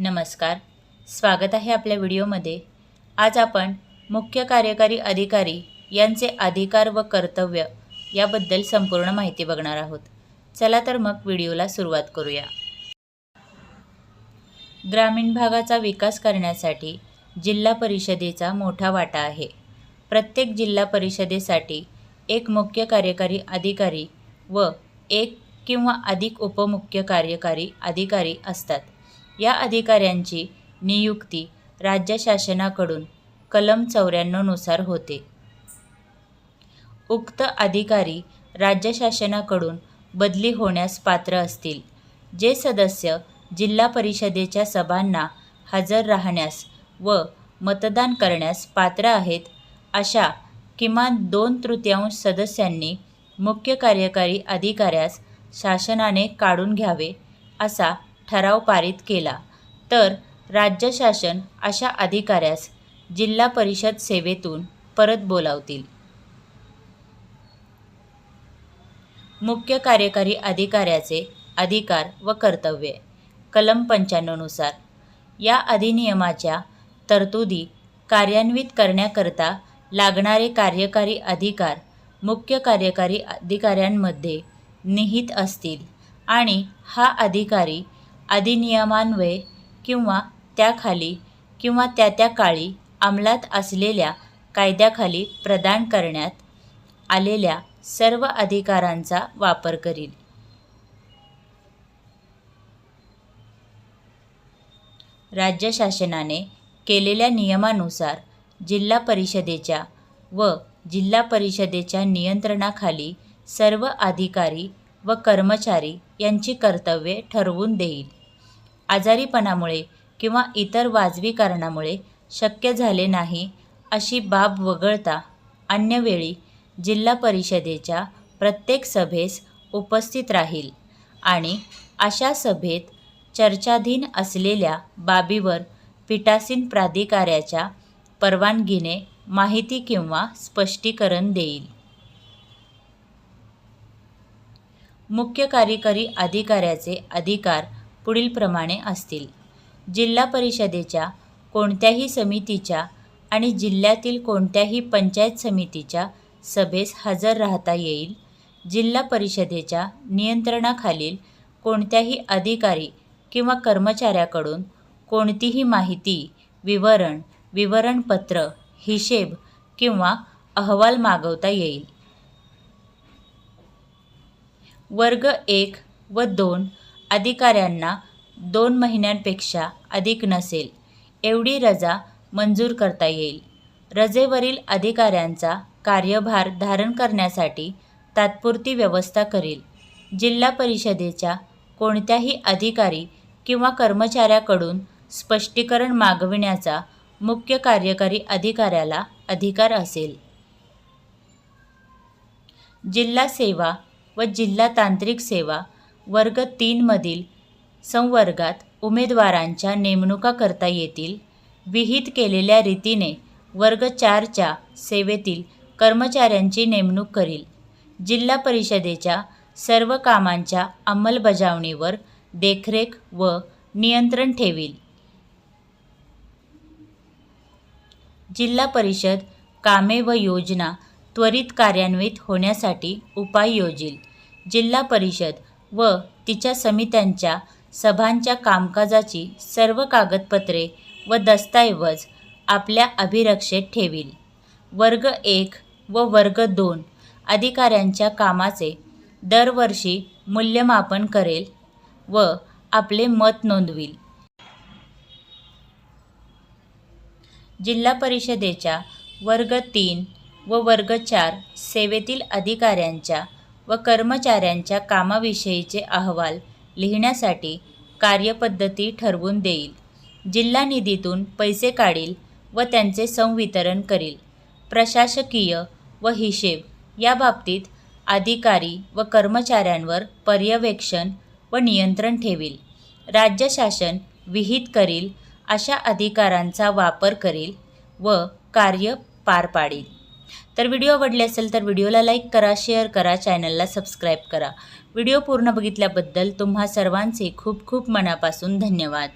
नमस्कार. स्वागत आहे आपल्या व्हिडिओमध्ये. आज आपण मुख्य कार्यकारी अधिकारी यांचे अधिकार व कर्तव्य याबद्दल संपूर्ण माहिती बघणार आहोत. चला तर मग व्हिडिओला सुरुवात करूया. ग्रामीण भागाचा विकास करण्यासाठी जिल्हा परिषदेचा मोठा वाटा आहे. प्रत्येक जिल्हा परिषदेसाठी एक मुख्य कार्यकारी अधिकारी व एक किंवा अधिक उपमुख्य कार्यकारी अधिकारी असतात. या अधिकाऱ्यांची नियुक्ती राज्य शासनाकडून कलम चौऱ्याण्णवनुसार होते. उक्त अधिकारी राज्य शासनाकडून बदली होण्यास पात्र असतील जे सदस्य जिल्हा परिषदेच्या सभांना हजर राहण्यास व मतदान करण्यास पात्र आहेत अशा किमान दोन तृतीयांश सदस्यांनी मुख्य कार्यकारी अधिकाऱ्यास शासनाने काढून घ्यावे असा ठराव पारित केला. तर राज्य शासन अशा अधिकाऱ्यास जिल्हा परिषद सेवेतून परत बोलावतील. मुख्य कार्यकारी अधिकाऱ्याचे अधिकार व कर्तव्ये. कलम पंच्याण्णवनुसार या अधिनियमाच्या तरतुदी कार्यान्वित करण्याकरता लागणारे कार्यकारी अधिकार मुख्य कार्यकारी अधिकाऱ्यांमध्ये निहित असतील आणि हा अधिकारी अधिनियमान्वये किंवा त्याखाली किंवा त्या त्या काळी अंमलात असलेल्या कायद्याखाली प्रदान करण्यात आलेल्या सर्व अधिकारांचा वापर करील. राज्य शासनाने केलेल्या नियमानुसार जिल्हा परिषदेच्या व जिल्हा परिषदेच्या नियंत्रणाखाली सर्व अधिकारी व कर्मचारी यांची कर्तव्ये ठरवून देईल. आजारीपणामुळे किंवा इतर वाजवी कारणामुळे शक्य झाले नाही अशी बाब वगळता अन्य वेळी जिल्हा परिषदेच्या प्रत्येक सभेस उपस्थित राहील आणि अशा सभेत चर्चाधीन असलेल्या बाबीवर पीठासीन प्राधिकाऱ्याच्या परवानगीने माहिती किंवा स्पष्टीकरण देईल. मुख्य कार्यकारी अधिकाऱ्याचे अधिकार पुढीलप्रमाणे असतील. जिल्हा परिषदेच्या कोणत्याही समितीच्या आणि जिल्ह्यातील कोणत्याही पंचायत समितीच्या सभेस हजर राहता येईल. जिल्हा परिषदेच्या नियंत्रणाखालील कोणत्याही अधिकारी किंवा कर्मचाऱ्याकडून कोणतीही माहिती विवरण विवरणपत्र हिशेब किंवा अहवाल मागवता येईल. वर्ग एक व दोन अधिकाऱ्यांना दोन महिन्यांपेक्षा अधिक नसेल एवढी रजा मंजूर करता येईल. रजेवरील अधिकाऱ्यांचा कार्यभार धारण करण्यासाठी तात्पुरती व्यवस्था करेल. जिल्हा परिषदेच्या कोणत्याही अधिकारी किंवा कर्मचाऱ्याकडून स्पष्टीकरण मागविण्याचा मुख्य कार्यकारी अधिकाऱ्याला अधिकार असेल. जिल्हा सेवा व जिल्हा तांत्रिक सेवा वर्ग तीनमधील संवर्गात उमेदवारांच्या नेमणुका करता येतील विहित केलेल्या रीतीने वर्ग चारच्या सेवेतील कर्मचाऱ्यांची नेमणूक करील. जिल्हा परिषदेच्या सर्व कामांच्या अंमलबजावणीवर देखरेख व नियंत्रण ठेवील. जिल्हा परिषद कामे व योजना त्वरित कार्यान्वित होण्यासाठी उपाय योजील. जिल्हा परिषद व तिच्या समित्यांच्या सभांच्या कामकाजाची सर्व कागदपत्रे व दस्तऐवज आपल्या अभिरक्षेत ठेवील. वर्ग एक व वर्ग दोन अधिकाऱ्यांच्या कामाचे दरवर्षी मूल्यमापन करेल व आपले मत नोंदवील. जिल्हा परिषदेच्या वर्ग तीन व वर्ग चार सेवेतील अधिकाऱ्यांच्या व कर्मचाऱ्यांच्या कामाविषयीचे अहवाल लिहिण्यासाठी कार्यपद्धती ठरवून देईल. जिल्हा निधीतून पैसे काढील व त्यांचे संवितरण करील. प्रशासकीय व हिशेब या बाबतीत अधिकारी व कर्मचाऱ्यांवर पर्यवेक्षण व नियंत्रण ठेवील. राज्य शासन विहित करील अशा अधिकारांचा वापर करील व कार्य पार पाडील. तर व्हिडिओ आवडले असेल तर व्हिडिओला लाईक करा शेअर करा चॅनलला सबस्क्राईब करा. व्हिडिओ पूर्ण बघितल्याबद्दल तुम्हा सर्वांचे खूप खूप मनापासून धन्यवाद.